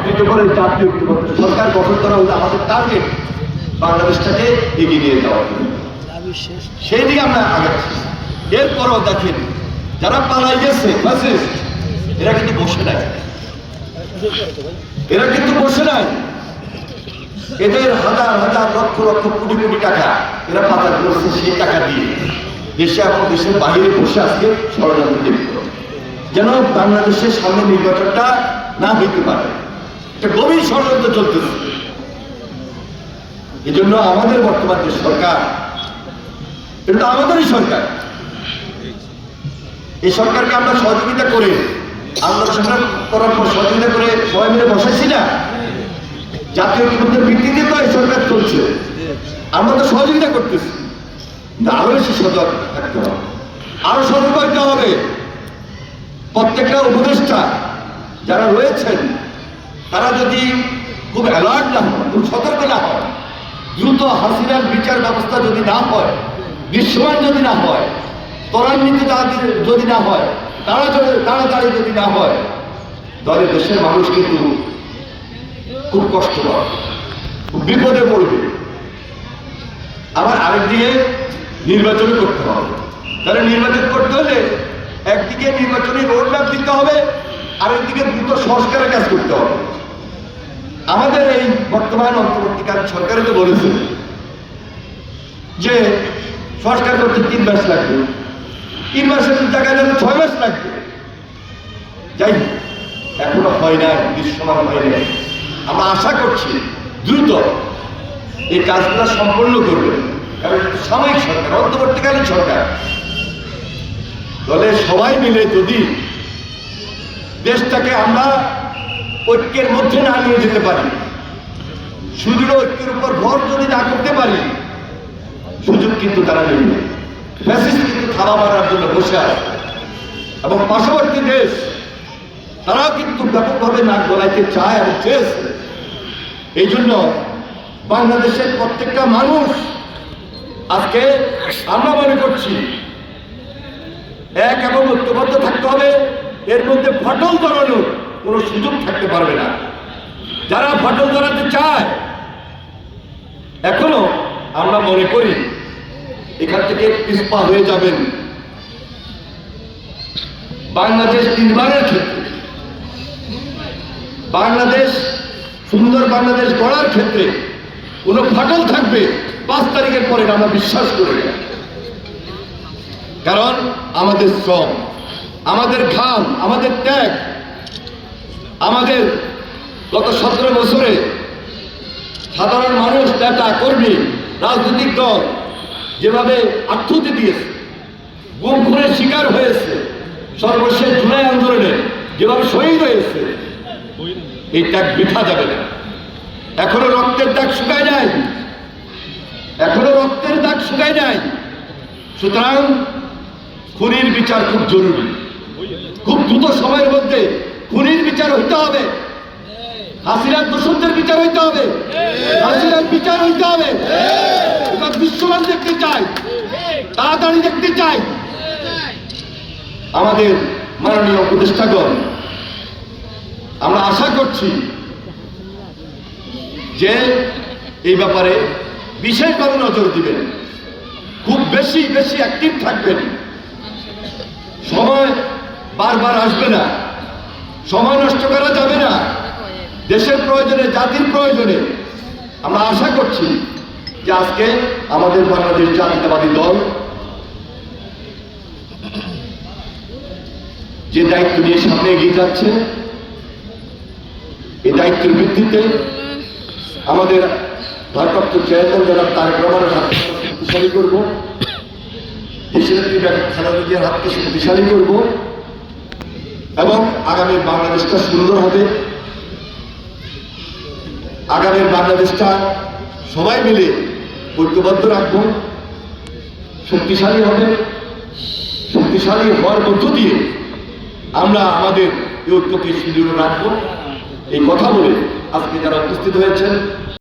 একত্রিত করে জাতীয় ঐক্যবদ্ধ সরকার গঠন করা হলে আমাদের টার্গেট বাংলাদেশটাকে এগিয়ে নিয়ে জন্য সেই দিকে আমরা আগাচ্ছি। এরপরও দেখেন, যারা পালাই গেছে এরা কিন্তু বসে নাই। এরা কিন্তু বসে নাই। এদের হাজার হাজার লক্ষ লক্ষ কোটি কোটি টাকা এরা পাচার করছে সেই টাকা দিয়ে। দেশে এবং দেশের বাইরে বসে আজকে ষড়যন্ত্র যেন বাংলাদেশের সামনে নির্বাচনটা না হইতে পারে। একটা গভীর ষড়যন্ত্র চলতেছে। এই জন্য আমাদের বর্তমান যে সরকার, এটা আমাদেরই সরকার। এই সরকারকে আমরা সহযোগিতা করে, আমরা সরকার করার পর সহযোগিতা করে সবাই মিলে বসাইছি না। জাতীয় ঐক্যবদ্ধের ভিত্তিতে তো এই সরকার চলছে। আমরা তো সহযোগিতা করতেছি। কিন্তু আরও বেশি সজাগ থাকতে হবে। আরও সতর্ক হতে হবে। প্রত্যেকটা উপদেষ্টা যারা রয়েছেন তারা যদি খুব অ্যালার্ট না হয়, খুব সতর্ক না হয়, দ্রুত হাসিনার বিচার ব্যবস্থা যদি না হয় দৃশ্যমান যদি না হয়, ত্বরান্বিত যদি না হয় তারা তাড়াতাড়ি যদি না হয়, তাহলে দেশের মানুষ কিন্তু খুব কষ্ট পাবে, খুব বিপদে পড়বে। আবার আরেকদিকে নির্বাচন করতে হবে। তাহলে নির্বাচন করতে হলে একদিকে নির্বাচনী রোড ম্যাপ দিতে হবে আরেকদিকে দ্রুত সংস্কারের কাজ করতে হবে। আমাদের এই বর্তমান অন্তর্বর্তীকালীন সরকারে তো বলেছে যে সংস্কার করতে তিন মাস লাগবে। তিন মাসের জায়গায় যেন ছয় মাস লাগবে। যাই এখনও হয় না দৃশ্যমান হয় না। আমরা আশা করছি দ্রুত এই কাজগুলো সম্পন্ন করবে। কারণ সাময়িক সরকার, অন্তর্বর্তীকালীন সরকার। দলে সবাই মিলে যদি দেশটাকে আমরা ঐক্যের মধ্যে না নিয়ে যেতে পারি। সুদৃঢ় ঐক্যের উপর ভর যদি না করতে পারি, সুযোগ কিন্তু তারা নেবে ফ্যাসিস্ট কিন্তু থাবা মারার জন্য বসে আছে। এবং পার্শ্ববর্তী দেশ, তারাও কিন্তু ব্যাপকভাবে নাক গলাইতে চায় এবং চেয়েছে। এই জন্য বাংলাদেশের প্রত্যেকটা মানুষ আজকে আমরা মনে করছি, এক এবং ঐক্যবদ্ধ থাকতে হবে। এর মধ্যে ফটল ধরানোর কোনো সুযোগ থাকতে পারবে না। যারা ফটল ধরাতে চায়, এখনও আমরা মনে করি এখান থেকে পিসপা হয়ে যাবেন। বাংলাদেশ তিনবারের ক্ষেত্রে, বাংলাদেশ, সুন্দর বাংলাদেশ গড়ার ক্ষেত্রে কোনো ফাটল থাকবে, পাঁচ তারিখের পরে আমরা বিশ্বাস করি না। কারণ আমাদের শ্রম। আমাদের ঘাম, আমাদের ত্যাগ, আমাদের গত সতেরো বছরে সাধারণ মানুষ, নেতা, কর্মী, রাজনৈতিক দল যেভাবে আত্মহতি দিয়েছে, গুম খুনের শিকার হয়েছে, সর্বশেষ জুলাই আন্দোলনে যেভাবে শহীদ হয়েছে, এই ত্যাগ বৃথা যাবে না। এখনও রক্তের দাগ শুকায় নাই। এখনও রক্তের দাগ শুকায় নাই। সুতরাং খুনির বিচার খুব জরুরি। খুব দ্রুত সময়ের মধ্যে খুনির বিচার হইতে হবে। হাসিনার দোষকদের বিচার হইতে হবে। হাসিনার বিচার হইতে হবে। বিশ্বমান দেখতে চাই। তাড়াতাড়ি দেখতে চাই। আমাদের মাননীয় উপদেষ্টাগণ, আমরা আশা করছি যে এই ব্যাপারে বিশেষভাবে নজর দিবেন। খুব বেশি বেশি অ্যাক্টিভ থাকবেন। বারবার আসবে না। সময় নষ্ট করা যাবে না। দেশের প্রয়োজনে, জাতির প্রয়োজনে। আমরা আশা করছি যে আজকে আমাদের বাংলাদেশ জাতীয়তাবাদী দল যে দায়িত্ব নিয়ে সামনে এগিয়ে যাচ্ছে এই দায়িত্বের ভিত্তিতে আমাদের ভারপ্রাপ্ত চেয়ারম্যান যারা তারেক রহমানের হাতকে শক্তিশালী করব। দেশের খালেদা জিয়ার হাতকে শক্তিশালী করব। এবং আগামী বাংলাদেশটা সুন্দর হবে। আগামীর বাংলাদেশটা সবাই মিলে ঐক্যবদ্ধ রাখব। শক্তিশালী হবে। শক্তিশালী হওয়ার মধ্য দিয়ে আমরা আমাদের ঐক্যকে সুদৃঢ় রাখব। এই কথা বলে আজকে যারা উপস্থিত হয়েছেন